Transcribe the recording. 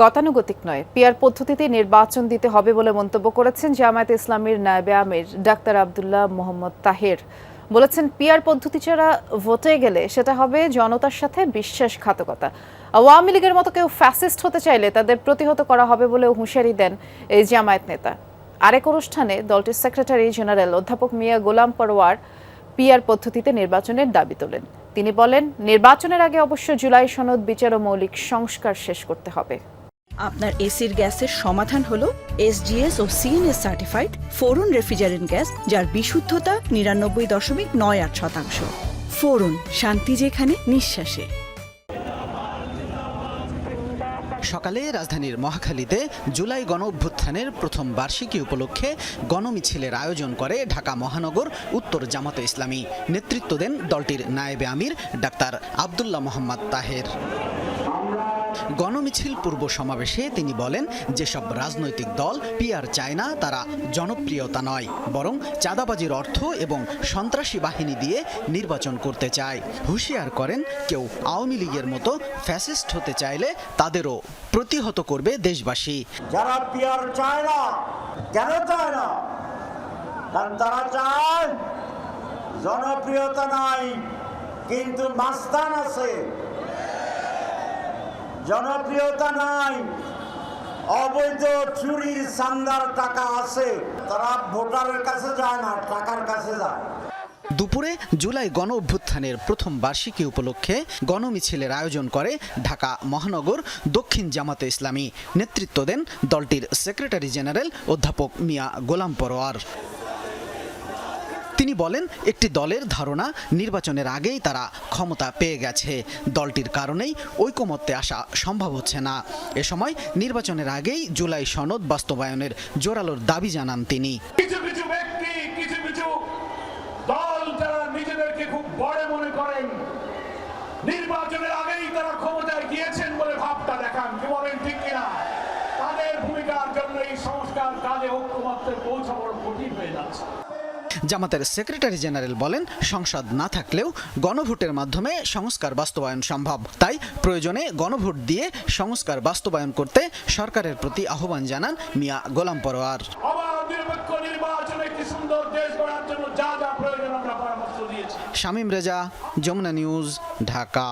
গতানুগতিক নয়। পিয়ার পদ্ধতিতে নির্বাচন দিতে হবে বলে মন্তব্য করেছেন জামায়াত ইসলামীর নায়েবে আমির ডাক্তার আবদুল্লাহ মোহাম্মদ তাহের। বলেছেন পিয়ার পদ্ধতি ছাড়া ভোটে গেলে সেটা হবে জনতার সাথে বিশ্বাসঘাতকতা। আওয়ামী লীগের মতো কেউ ফ্যাসিস্ট হতে চাইলে তাদের প্রতিহত করা হবে বলেও হুঁশিয়ারি দেন এই জামায়াত নেতা। আরেক অনুষ্ঠানে দলটির সেক্রেটারি জেনারেল অধ্যাপক মিয়া গোলাম পরোয়ার পিয়ার পদ্ধতিতে নির্বাচনের দাবি তোলেন। তিনি বলেন, নির্বাচনের আগে অবশ্য জুলাই সনদ, বিচার ও মৌলিক সংস্কার শেষ করতে হবে। আপনার এসির গ্যাসের সমাধান হলো এসজিএস ও CNS certified freon refrigerant gas যার বিশুদ্ধতা নিরানব্বই দশমিক নয় আট শতাংশ। ফোরন শান্তি যেখানে নিঃশ্বাসে। সকালে রাজধানীর মহাখালীতে জুলাই গণ অভ্যুত্থানের প্রথম বার্ষিকী উপলক্ষে গণমিছিলের আয়োজন করে ঢাকা মহানগর উত্তর জামাতে ইসলামী। নেতৃত্ব দেন দলটির নায়েবে আমির ডাক্তার আবদুল্লাহ মোহাম্মদ তাহের। গণমিছিল পূর্ব সমাবেশে তিনি বলেন, যেসব রাজনৈতিক দল পিয়ার চায় না, তারা জনপ্রিয়তা নয়, বরং চাঁদাবাজির অর্থ এবং সন্ত্রাসী বাহিনী দিয়ে নির্বাচন করতে চায়। হুঁশিয়ার করেন, কেউ আওয়ামী লীগের মতো ফ্যাসিস্ট হতে চাইলে তাদেরও প্রতিহত করবে দেশবাসী। যারা পিয়ার চায় না, কেন চায় না? কারণ তারা চায় জনপ্রিয়তা নাই, কিন্তু মাস্তান আছে। জনপ্রিয়তা নাই। অবৈধ চুরির চান্দার টাকা আছে। তারা ভোটারের কাছে যায় না, টাকার কাছে যায়। দুপুরে জুলাই গণ অভ্যুত্থানের প্রথম বার্ষিকী উপলক্ষে গণমিছিলের আয়োজন করে ঢাকা মহানগর দক্ষিণ জামাতে ইসলামী। নেতৃত্ব দেন দলটির সেক্রেটারি জেনারেল অধ্যাপক মিয়া গোলাম পরোয়ার। তিনি বলেন, একটি দলের ধারণা নির্বাচনের আগেই তারা ক্ষমতা পেয়ে গেছে। দলটির কারণেই ঐকমত্যে আসা সম্ভব হচ্ছে না। এ সময় নির্বাচনের আগেই জুলাই সনদ বাস্তবায়নের জোরালোর দাবি জানান তিনি। নির্বাচনের আগেই তারা ক্ষমতায় গিয়েছেন বলে ভাবটা দেখান। কি বলেন, ঠিক কিনা? তাদের ভূমিকার জন্য এই সংস্কার কাজে ঐক্যমাত্রে পৌঁছা বড় কঠিন হয়ে যাচ্ছে। জামাতের সেক্রেটারি জেনারেল বলেন সংসদ না থাকলেও গণভোটের মাধ্যমে সংস্কার বাস্তবায়ন সম্ভব। তাই প্রয়োজনে গণভোট দিয়ে সংস্কার বাস্তবায়ন করতে সরকারের প্রতি আহ্বান জানান মিয়া গোলাম পরোয়ার। শামীম রেজা যমুনা নিউজ ঢাকা।